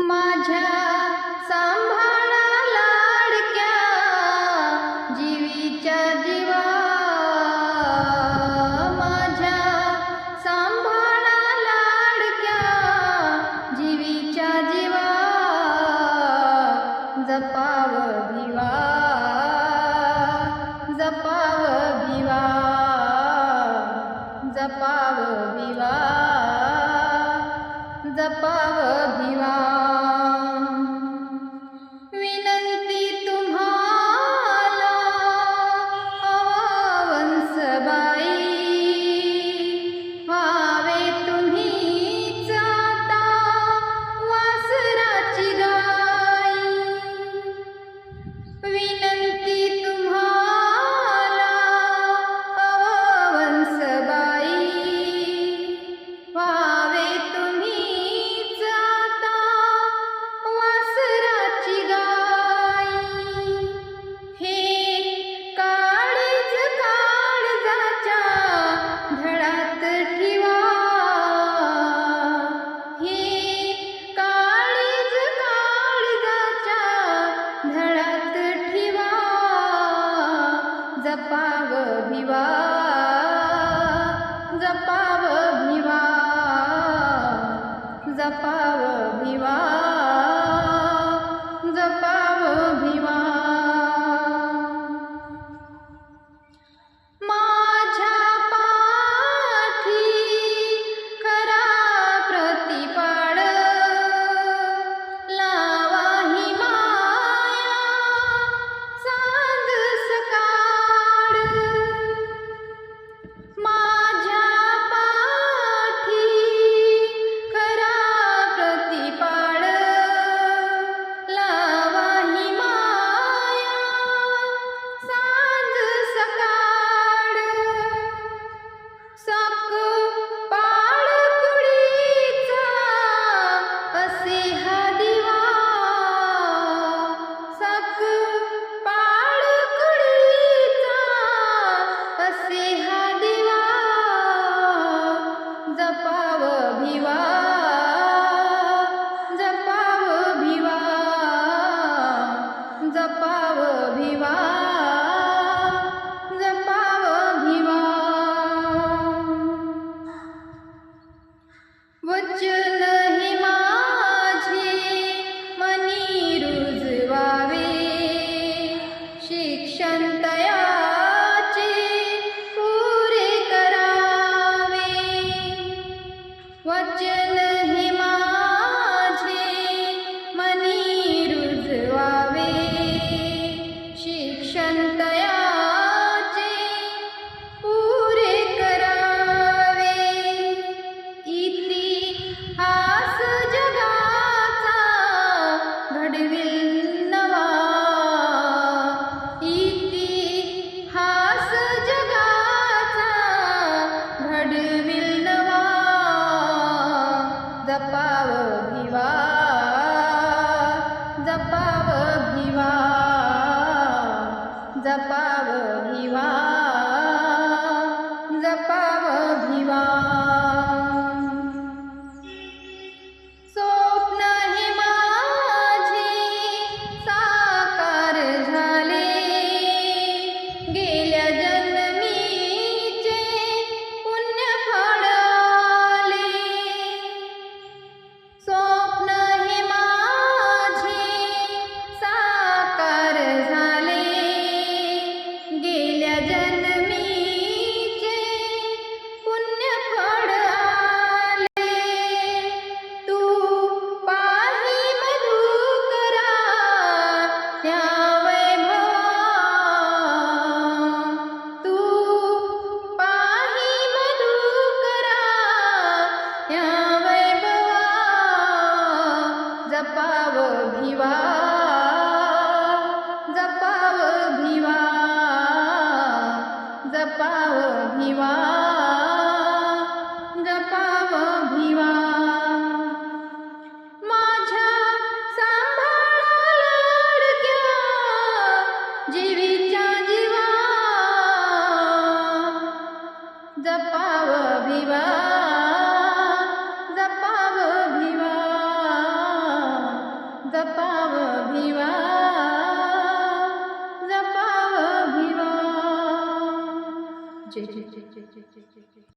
माझ्या सांभाळा लाडक्या जीवीच्या जीवा. माझ्या सांभाळा लाडक्या जीवीच्या जीवा. जपाव भिवा. जपाव भिवा. जपाव भिवा. जपाव भिवा. பா जपाव भिवा जपाव भिवा जय जय।